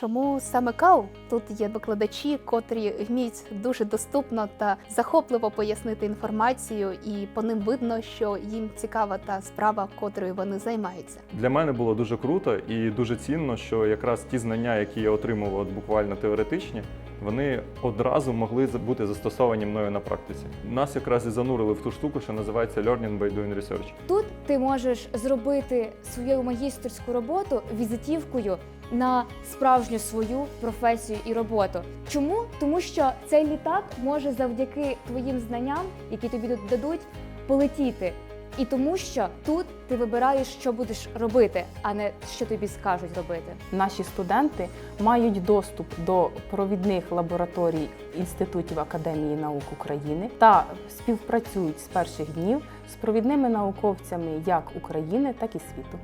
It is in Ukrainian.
Чому саме КАУ? Тут є викладачі, котрі вміють дуже доступно та захопливо пояснити інформацію, і по ним видно, що їм цікава та справа, котрою вони займаються. Для мене було дуже круто і дуже цінно, що якраз ті знання, які я отримував от буквально теоретичні, вони одразу могли бути застосовані мною на практиці. Нас якраз і занурили в ту штуку, що називається Learning by Doing Research. Тут ти можеш зробити свою магістерську роботу візитівкою на справжню свою професію і роботу. Чому? Тому що цей літак може завдяки твоїм знанням, які тобі дадуть, полетіти. І тому, що тут ти вибираєш, що будеш робити, а не що тобі скажуть робити. Наші студенти мають доступ до провідних лабораторій інститутів Академії наук України та співпрацюють з перших днів з провідними науковцями як України, так і світу.